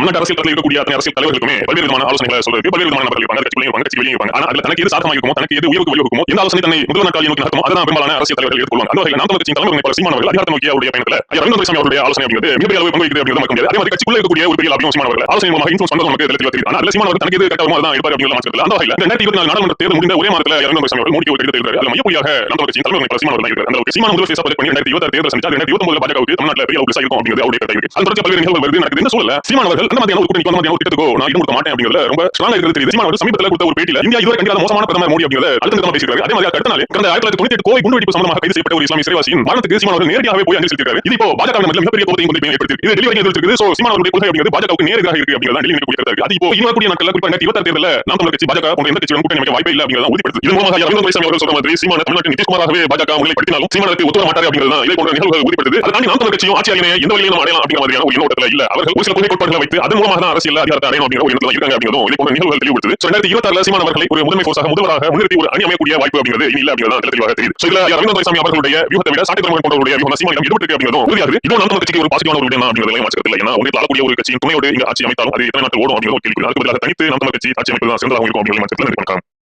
தமிழ்நாட்டு அரசியல் களத்தில் இருக்கக்கூடிய அத்தனை அரசியல் தலைவர்களுக்குமே பல்வேறு விதமான ஆலோசனைகளை சொல்றது பல்வேறு விதமான நபர்கள் இருப்பாங்க கட்சிகளையும் இருப்பாங்க கட்சிகளையும் இருப்பாங்க ஆனா அதுல தனக்கு எது சாதகமாக இருக்குமோ தனக்கு எது உயர்வுக்கு வழி இருக்குமோ எந்த ஆலோசனை தன்னை முதல் நாட்கள் நோக்கி நடத்துமோ அதான் பெரும்பாலான அரசியல் தலைவர்கள் எடுத்துக்கொள்வாங்க. அந்த வகையில் நாம் தமிழ் கட்சியின் தலைவர்கள் பல சீமானவர்கள் அதிகாரத்தை நோக்கிய அவருடைய பயணத்தில் ஐயா ரவீந்திர சாமி அவருடைய ஆலோசனை அப்படிங்கிறது மிகப்பெரிய அளவு பங்கு வகிக்கிறது அப்படிங்கிறது நமக்கு முடியாது. அதே மாதிரி கட்சிக்குள்ள இருக்கக்கூடிய ஒரு பெரிய லாபியும் சீமானவர்கள் ஆலோசனை மூலமாக இன்ஃபுளுஸ் பண்ணது நமக்கு தெளிவாக தெரியுது. ஆனால் அதுல சீமானவர் தனக்கு எது கரெக்டாக அதான் இருப்பார் அப்படிங்கிற மாற்றத்தில் அந்த வகையில் ரெண்டாயிரத்தி இருபத்தி நாலு நாடாளுமன்ற தேர்தல் முடிந்த ஒரே மாதத்தில் ரவீந்திர சாமி அவர்கள் மூடி ஒரு எடுத்து அதில் மையப்புள்ளியாக நாம் தமிழ் கட்சியின் தலைவர்கள் பல சீமானவர்கள் இருக்கிறார் அந்த அளவுக்கு சீமான முதல் பேச பண்ணி ரெண்டாயிரத்தி இருபத்தி தேர்தல் சந்திச்சா ரெண்டாயிரத்தி இருபத்தி பாஜகவுக்கு தமிழ்நாட்டில் பெரிய அளவுக்கு இருக்கும் அப்படிங்கிறது அவருடைய கருத்து இருக்கு அது தொடர்ச்சி பல்வேறு நிகழ்வு வருது நடக்குது. இந்த சூழல சீமானவர்கள் அந்த மாதிரியான ஒரு கூட்டணி ஒரு திட்டத்துக்கோ நான் இடம் கொடுக்க மாட்டேன் ரொம்ப ஸ்ட்ராங்கா இருக்கிறது தெரியுது. சமீபத்தில் கொடுத்த ஒரு பேட்டியில் இந்தியா இதுவரை மோசமான பிரதமர் மோடி அப்படிங்கிறத பேசியிருக்காரு. அதே மாதிரி அடுத்த நாள் கடந்த ஆயிரத்தி தொள்ளாயிரத்தி தொண்ணூத்தி எட்டு கோவை சம்பந்தமாக கைது செய்யப்பட்ட ஒரு இஸ்லாமிய சிறைவாசியின் மரணத்துக்கு சீமானவர்கள் நேரடியாகவே போய் அஞ்சலி செலுத்திருக்காரு இது இப்போ பாஜக மிகப்பெரிய கோபத்தை கொண்டு ஏற்படுத்தி இது டெல்லி வரைக்கும் எதிர்த்திருக்கு சோ சீமானவருடைய கொள்கை அப்படிங்கிறது பாஜகவுக்கு இருக்கு அப்படிங்கிறத டெல்லி அது இப்போ இன்னொரு நாட்கள் குறிப்பாக தேர்தலில் நாம் தமிழர் கட்சி பாஜக போன்ற எந்த கட்சியும் கூட்டணி அமைக்க வாய்ப்பே இல்லை அப்படிங்கிறத உறுதிப்படுத்து இது மூலமாக அவர்கள் சொல்ற மாதிரி சீமான தமிழ்நாட்டின் நிதிஷ்குமாராகவே பாஜக முன்னிலைப்படுத்தினாலும் சீமானத்துக்கு ஒத்துவர போன்ற நிகழ்வுகள் உறுதிப்படுத்து அதை தாண்டி நாம் தமிழர் கட்சியும் ஆட்சி அணியை எந்த வழியிலும் அடையலாம் அப்படிங்கிற மாதிரியான ஒரு எண்ணோட்டத்தில் இல்ல. அவர்கள் ஒரு சில கொள்கை கோட்பாடுகளை வைத்து அதன் மூலமாக தான் அரசியல் அதிகாரத்தை அடையணும் அப்படிங்கிற ஒரு எண்ணத்தில் இருக்காங்க அப்படிங்கிறதும் இதே போன்ற நிகழ்வுகள் தெளிவுபடுத்துது. So, ரெண்டாயிரத்தி இருபத்தாறுல சீமான அவர்களை ஒரு முதன்மை போர்ஸாக முதல்வராக முன்னிறுத்தி ஒரு அணி அமையக்கூடிய வாய்ப்பு அப்படிங்கிறது இனி இல்லை அப்படிங்கிறது தெளிவாக தெரியுது. ஸோ இதுல ரவீந்திர வைசாமி அவர்களுடைய வியூகத்தை விட சாட்டி தலைமுறை போன்றவருடைய வியூகம் சீமானம் ஈடுபட்டு அப்படிங்கிறது உறுதியாகுது. இதோ நம்ம கட்சிக்கு ஒரு பாசிட்டிவான ஒரு விடயம் தான் அப்படிங்கிறதுல மாற்றத்தில் ஏன்னா ஒன்றில் ஆளக்கூடிய ஒரு கட்சியின் துணையோடு இங்க ஆட்சி அமைத்தாலும் அது எத்தனை நாட்கள் ஓடும் அப்படிங்கிற ஒரு கேள்வி அதுக்கு பதிலாக தனித்து நம்ம கட்சி ஆட்சி அமைப்பு தான் சிறந்ததாக இருக்கும் அப்படிங்கிற மாற்றத்தில் வணக்கம்